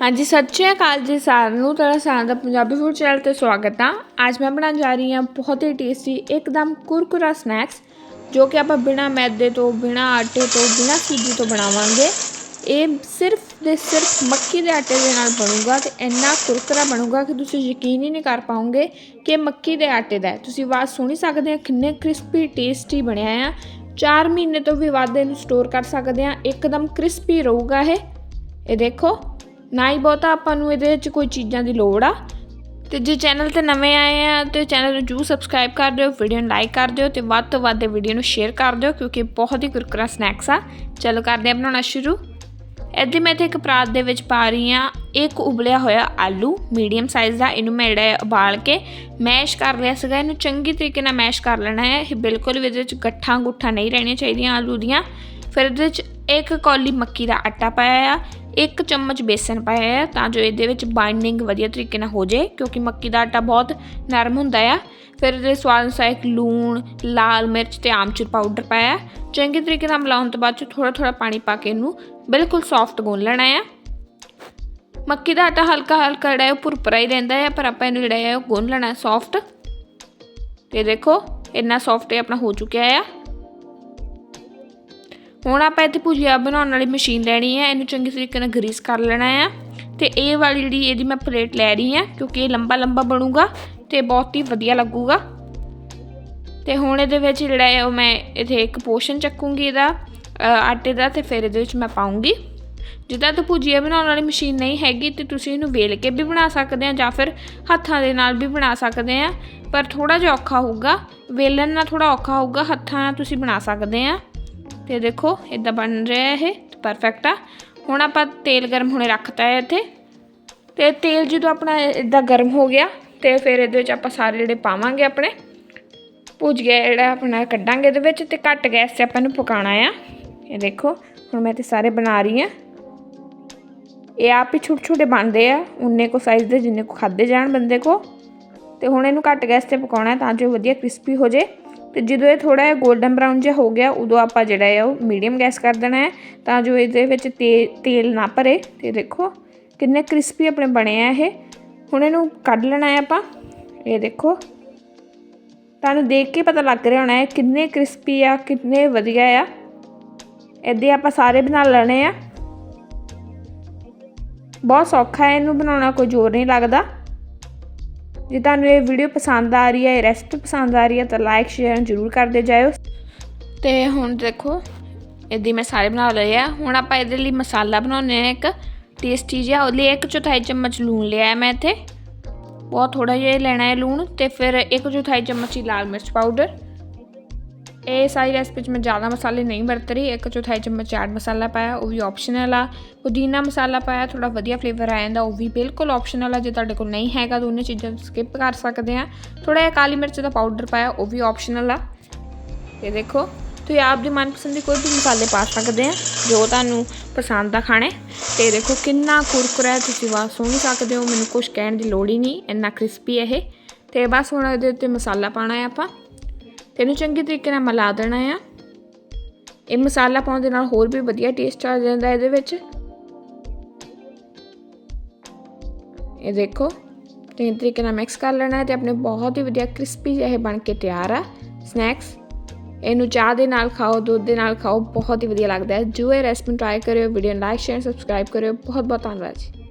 ਹਾਂਜੀ, ਸਤਿ ਸ਼੍ਰੀ ਅਕਾਲ ਜੀ ਸਾਰਿਆਂ ਨੂੰ। ਤੁਹਾਡਾ ਸਾਰਿਆਂ ਦਾ ਪੰਜਾਬੀ ਫੂਡ ਚੈਨਲ ਤੇ ਸਵਾਗਤ ਆ। ਅੱਜ ਮੈਂ ਬਣਾਉਣ ਜਾ ਰਹੀ ਹਾਂ ਬਹੁਤ ਹੀ ਟੇਸਟੀ ਇੱਕਦਮ ਕੁਰਕੁਰਾ ਸਨੈਕਸ ਜੋ ਕਿ ਆਪਾਂ ਬਿਨਾ ਮੈਦੇ ਤੋਂ, ਬਿਨਾ ਆਟੇ ਤੋਂ, ਬਿਨਾ ਸੂਜੀ ਤੋਂ ਬਣਾਵਾਂਗੇ। ਇਹ ਸਿਰਫ ਤੇ ਸਿਰਫ ਮੱਕੀ ਦੇ ਆਟੇ ਦੇ ਨਾਲ ਬਣੂਗਾ ਤੇ ਇੰਨਾ ਕੁਰਕੁਰਾ ਬਣੂਗਾ ਕਿ ਤੁਸੀਂ ਯਕੀਨ ਹੀ ਨਹੀਂ ਕਰ ਪਾਓਗੇ ਕਿ ਇਹ ਮੱਕੀ ਦੇ ਆਟੇ ਦਾ ਤੁਸੀਂ ਆਵਾਜ਼ ਸੁਣੀ ਸਕਦੇ ਆ ਕਿੰਨੇ ਕ੍ਰਿਸਪੀ ਟੇਸਟੀ ਬਣਿਆ ਆ। 4 ਮਹੀਨੇ ਤੋਂ ਵੀ ਵੱਧ ਇਹਨੂੰ ਸਟੋਰ ਕਰ ਸਕਦੇ ਆ। ਇੱਕਦਮ ਕ੍ਰਿਸਪੀ ਰਹੂਗਾ ਇਹ। ਇਹ ਦੇਖੋ। ਨਾ ਹੀ ਬਹੁਤਾ ਆਪਾਂ ਨੂੰ ਇਹਦੇ ਵਿੱਚ ਕੋਈ ਚੀਜ਼ਾਂ ਦੀ ਲੋੜ ਆ। ਤੇ ਜੇ ਚੈਨਲ ਤੇ ਨਵੇਂ ਆਏ ਆ, ਤੇ ਚੈਨਲ ਨੂੰ ਜਰੂਰ ਸਬਸਕ੍ਰਾਈਬ ਕਰ ਦਿਓ ਵੀਡੀਓ ਨੂੰ ਲਾਈਕ ਕਰ ਦਿਓ, ਤੇ ਵੱਧ ਤੋਂ ਵੱਧ ਵੀਡੀਓ ਨੂੰ ਸ਼ੇਅਰ ਕਰ ਦਿਓ, ਕਿਉਂਕਿ ਬਹੁਤ ਹੀ ਕੁਰਕਰਾ ਸਨੈਕਸ ਆ। ਚਲੋ ਕਰਦੇ ਆ ਬਣਾਉਣਾ ਸ਼ੁਰੂ। ਇੱਥੇ ਮੈਂ ਤੇ ਇੱਕ ਪਰਾਤ ਦੇ ਵਿੱਚ ਪਾ ਰਹੀ ਆ ਇੱਕ ਉਬਲਿਆ ਹੋਇਆ ਆਲੂ ਮੀਡੀਅਮ ਸਾਈਜ਼ ਦਾ, ਇਹਨੂੰ ਮੈਂ ਜਿਹੜਾ ਉਬਾਲ ਕੇ ਮੈਸ਼ ਕਰ ਲਿਆ ਸੀਗਾ। ਇਹਨੂੰ ਚੰਗੀ ਤਰੀਕੇ ਨਾਲ ਮੈਸ਼ ਕਰ ਲੈਣਾ ਹੈ। ਇਹ ਬਿਲਕੁਲ ਵੀ ਇਹਦੇ ਵਿੱਚ ਗੱਠਾਂ ਗੁੱਠਾਂ ਨਹੀਂ ਰਹਿਣੀਆਂ ਚਾਹੀਦੀਆਂ ਆਲੂ ਦੀਆਂ। ਫਿਰ ਇਹਦੇ ਵਿੱਚ ਇੱਕ ਕੌਲੀ ਮੱਕੀ ਦਾ ਆਟਾ ਪਾਇਆ ਆ। ਇੱਕ ਚਮਚ ਬੇਸਨ ਪਾਇਆ ਆ ਤਾਂ ਜੋ ਇਹਦੇ ਵਿੱਚ ਬਾਈਂਡਿੰਗ ਵਧੀਆ ਤਰੀਕੇ ਨਾਲ ਹੋ ਜਾਏ, ਕਿਉਂਕਿ ਮੱਕੀ ਦਾ ਆਟਾ ਬਹੁਤ ਨਰਮ ਹੁੰਦਾ ਆ। ਫਿਰ ਇਹਦੇ ਸਵਾਦ ਅਨੁਸਾਰ ਇੱਕ ਲੂਣ, ਲਾਲ ਮਿਰਚ ਤੇ ਆਮਚੂਰ ਪਾਊਡਰ ਪਾਇਆ ਚੰਗੇ ਤਰੀਕੇ ਨਾਲ ਮਿਲਾਉਣ ਤੋਂ ਬਾਅਦ ਚ ਥੋੜਾ ਥੋੜਾ ਪਾਣੀ ਪਾ ਕੇ ਇਹਨੂੰ ਬਿਲਕੁਲ ਸੌਫਟ ਗੁੰਨ ਲੈਣਾ ਆ। ਮੱਕੀ ਦਾ ਆਟਾ ਹਲਕਾ ਹਲਕਾ ਜਿਹੜਾ ਹੈ ਉਹ ਭੁਰਭੁਰਾ ਹੀ ਰਹਿੰਦਾ ਹੈ, ਪਰ ਆਪਾਂ ਇਹਨੂੰ ਜਿਹੜਾ ਹੈ ਉਹ ਗੁੰਨ ਲੈਣਾ ਸੌਫਟ ਤੇ ਦੇਖੋ, ਇੰਨਾ ਸੌਫਟ ਇਹ ਆਪਣਾ ਹੋ ਚੁੱਕਿਆ ਆ। ਹੁਣ ਆਪਾਂ ਇੱਥੇ ਭੁਜੀਆ ਬਣਾਉਣ ਵਾਲੀ ਮਸ਼ੀਨ ਲੈਣੀ ਹੈ, ਇਹਨੂੰ ਚੰਗੇ ਤਰੀਕੇ ਨਾਲ ਗਰੀਸ ਕਰ ਲੈਣਾ ਆ ਤੇ ਇਹ ਵਾਲੀ ਜਿਹੜੀ ਇਹਦੀ ਮੈਂ ਪਲੇਟ ਲੈ ਰਹੀ ਹਾਂ, ਕਿਉਂਕਿ ਇਹ ਲੰਬਾ ਲੰਬਾ ਬਣੂਗਾ ਤੇ ਬਹੁਤ ਹੀ ਵਧੀਆ ਲੱਗੂਗਾ। ਤੇ ਹੁਣ ਇਹਦੇ ਵਿੱਚ ਜਿਹੜਾ ਹੈ, ਉਹ ਮੈਂ ਇਥੇ ਇੱਕ ਪੋਸ਼ਨ ਚੱਕੂੰਗੀ ਇਹਦਾ ਆਟੇ ਦਾ ਤੇ ਫਿਰ ਇਹਦੇ ਵਿੱਚ ਮੈਂ ਪਾਉਂਗੀ ਜਿੱਦਾਂ ਤਾਂ ਭੁਜੀਆ ਬਣਾਉਣ ਵਾਲੀ ਮਸ਼ੀਨ ਨਹੀਂ ਹੈਗੀ ਤੇ ਤੁਸੀਂ ਇਹਨੂੰ ਵੇਲ ਕੇ ਵੀ ਬਣਾ ਸਕਦੇ ਆ ਜਾਂ ਫਿਰ ਹੱਥਾਂ ਦੇ ਨਾਲ ਵੀ ਬਣਾ ਸਕਦੇ ਆ ਪਰ ਥੋੜਾ ਜਿਹਾ ਔਖਾ ਹੋਊਗਾ। ਵੇਲਣ ਨਾਲ ਥੋੜਾ ਔਖਾ ਹੋਊਗਾ, ਹੱਥਾਂ ਨਾਲ ਤੁਸੀਂ ਬਣਾ ਸਕਦੇ ਆ ਤੇ ਦੇਖੋ ਇਦਾਂ ਬਣ ਰਿਹਾ ਇਹ ਪਰਫੈਕਟ ਆ। ਹੁਣ ਆਪਾਂ ਤੇਲ ਗਰਮ ਹੋਣੇ ਰੱਖਤਾ ਹੈ ਇੱਥੇ। ਤੇ ਤੇਲ ਜਦੋਂ ਆਪਣਾ ਇਦਾਂ ਗਰਮ ਹੋ ਗਿਆ, ਤੇ ਫਿਰ ਇਹਦੇ ਵਿੱਚ ਆਪਾਂ ਸਾਰੇ ਜਿਹੜੇ ਪਾਵਾਂਗੇ ਆਪਣੇ, ਭੁੱਜ ਗਿਆ ਜਿਹੜਾ ਆਪਣਾ ਕੱਢਾਂਗੇ ਇਹਦੇ ਵਿੱਚ ਤੇ ਘੱਟ ਗੈਸ 'ਤੇ ਆਪਾਂ ਨੂੰ ਪਕਾਉਣਾ ਆ। ਇਹ ਦੇਖੋ, ਹੁਣ ਮੈਂ ਤੇ ਸਾਰੇ ਬਣਾ ਰਹੀ ਆ ਇਹ ਆਪ ਹੀ ਛੋਟੇ ਛੋਟੇ ਬਣਦੇ ਆ, ਉਨੇ ਕੋ ਸਾਈਜ਼ ਦੇ, ਜਿੰਨੇ ਕੋ ਖਾਦੇ ਜਾਣ ਬੰਦੇ ਕੋ ਤੇ ਹੁਣ ਇਹਨੂੰ ਘੱਟ ਗੈਸ ਤੇ ਪਕਾਉਣਾ ਤਾਂ ਜੋ ਵਧੀਆ ਕ੍ਰਿਸਪੀ ਹੋ ਜੇ ਤੇ ਜਦੋਂ ਇਹ ਥੋੜਾ ਜਿਹਾ 골ਡਨ ਬ੍ਰਾਊਨ ਜਿਹਾ ਹੋ ਗਿਆ, ਉਦੋਂ ਆਪਾਂ ਜਿਹੜਾ ਹੈ ਉਹ ਮੀਡੀਅਮ ਗੈਸ ਕਰ ਦੇਣਾ ਹੈ ਤਾਂ ਜੋ ਇਹਦੇ ਵਿੱਚ ਤੇਲ ਨਾ ਭਰੇ। ਤੇ ਦੇਖੋ ਕਿੰਨੇ ਕ੍ਰਿਸਪੀ ਆਪਣੇ ਬਣੇ ਆ ਇਹ। ਹੁਣ ਇਹਨੂੰ ਕੱਢ ਲੈਣਾ ਹੈ ਆਪਾਂ। ਇਹ ਦੇਖੋ। ਤੁਹਾਨੂੰ ਦੇਖ ਕੇ ਪਤਾ ਲੱਗ ਰਿਹਾ ਹੋਣਾ ਹੈ ਕਿੰਨੇ ਕ੍ਰਿਸਪੀ ਆ, ਕਿੰਨੇ ਵਧੀਆ ਆ। ਇੱਦੇ ਆਪਾਂ ਸਾਰੇ ਬਣਾ ਲੈਣੇ ਆ। ਬਹੁਤ ਸੌਖਾ ਹੈ ਇਹਨੂੰ ਬਣਾਉਣਾ, ਕੋਈ ਜ਼ੋਰ ਨਹੀਂ ਲੱਗਦਾ। ਜੇ ਤੁਹਾਨੂੰ ਇਹ ਵੀਡੀਓ ਪਸੰਦ ਆ ਰਹੀ ਹੈ, ਇਹ ਰੈਸਪੀ ਪਸੰਦ ਆ ਰਹੀ ਹੈ, ਤਾਂ ਲਾਈਕ ਸ਼ੇਅਰ ਜ਼ਰੂਰ ਕਰਦੇ ਜਾਇਓ। ਤੇ ਹੁਣ ਦੇਖੋ, ਇਹਦੀ ਮੈਂ ਸਾਰੇ ਬਣਾ ਲਏ ਆ। ਹੁਣ ਆਪਾਂ ਇਹਦੇ ਲਈ ਮਸਾਲਾ ਬਣਾਉਣੇ ਆ ਇੱਕ ਟੇਸਟੀ ਜਿਹਾ। ਉਹਦੇ ਲਈ ਇੱਕ ਚੌਥਾਈ ਚਮਚ ਲੂਣ ਲਿਆ ਮੈਂ ਇੱਥੇ। ਬਹੁਤ ਥੋੜਾ ਜਿਹਾ ਲੈਣਾ ਹੈ ਲੂਣ ਤੇ ਫਿਰ ਇੱਕ ਚੌਥਾਈ ਚਮਚ ਹੀ ਲਾਲ ਮਿਰਚ ਪਾਊਡਰ। ਇਹ ਸਾਰੀ ਰੈਸਪੀ 'ਚ ਮੈਂ ਜ਼ਿਆਦਾ ਮਸਾਲੇ ਨਹੀਂ ਵਰਤ ਰਹੀ। ਇੱਕ ਚੌਥਾਈ ਚਮਚ ਚਾਟ ਮਸਾਲਾ ਪਾਇਆ, ਉਹ ਵੀ ਆਪਸ਼ਨਲ ਆ। ਪੁਦੀਨਾ ਮਸਾਲਾ ਪਾਇਆ ਥੋੜਾ ਵਧੀਆ ਫਲੇਵਰ ਆ ਜਾਂਦਾ, ਉਹ ਵੀ ਬਿਲਕੁਲ ਆਪਸ਼ਨਲ ਆ। ਜੇ ਤੁਹਾਡੇ ਕੋਲ ਨਹੀਂ ਹੈਗਾ ਤਾਂ ਉਹਨੇ ਚੀਜ਼ਾਂ ਸਕਿਪ ਕਰ ਸਕਦੇ ਆ। ਥੋੜਾ ਜਿਹਾ ਕਾਲੀ ਮਿਰਚ ਦਾ ਪਾਊਡਰ ਪਾਇਆ, ਉਹ ਵੀ ਆਪਸ਼ਨਲ ਆ। ਤੇ ਦੇਖੋ, ਤੁਸੀਂ ਆਪ ਦੀ ਮਨਪਸੰਦ ਦੀ ਕੋਈ ਵੀ ਮਸਾਲੇ ਪਾ ਸਕਦੇ ਆ, ਜੋ ਤੁਹਾਨੂੰ ਪਸੰਦ ਆ ਖਾਣੇ। ਤੇ ਦੇਖੋ ਕਿੰਨਾ ਕੁਰਕੁਰਾ ਤੁਸੀਂ ਵਾ ਸੁਣ ਸਕਦੇ ਹੋ, ਮੈਨੂੰ ਕੁਝ ਕਹਿਣ ਦੀ ਲੋੜ ਹੀ ਨਹੀਂ, ਇੰਨਾ ਕ੍ਰਿਸਪੀ ਇਹ। ਤੇ ਬਸ ਹੁਣ ਇਹਦੇ ਉੱਤੇ ਮਸਾਲਾ ਪਾਣਾ ਹੈ ਆਪਾਂ। ਤੇ ਇਹਨੂੰ ਚੰਗੇ ਤਰੀਕੇ ਨਾਲ ਮਿਲਾ ਦੇਣਾ ਆ। ਇਹ ਮਸਾਲਾ ਪਾਉਣ ਦੇ ਨਾਲ ਹੋਰ ਵੀ ਵਧੀਆ ਟੇਸਟ ਆ ਜਾਂਦਾ ਇਹਦੇ ਵਿੱਚ। ਇਹ ਦੇਖੋ ਚੰਗੇ ਤਰੀਕੇ ਨਾਲ ਮਿਕਸ ਕਰ ਲੈਣਾ ਹੈ ਤੇ ਆਪਣੇ ਬਹੁਤ ਹੀ ਵਧੀਆ ਕ੍ਰਿਸਪੀ ਜਿਹੇ ਬਣ ਕੇ ਤਿਆਰ ਆ। ਸਨੈਕਸ ਇਹਨੂੰ ਚਾਹ ਦੇ ਨਾਲ ਖਾਓ, ਦੁੱਧ ਦੇ ਨਾਲ ਖਾਓ, ਬਹੁਤ ਹੀ ਵਧੀਆ ਲੱਗਦਾ ਹੈ। ਜੋ ਇਹ ਰੈਸਪੀ ਟਰਾਈ ਕਰਿਓ ਵੀਡੀਓ ਨੂੰ ਲਾਈਕ ਸ਼ੇਅਰ ਸਬਸਕ੍ਰਾਈਬ ਕਰਿਓ। ਬਹੁਤ ਬਹੁਤ ਧੰਨਵਾਦ ਜੀ।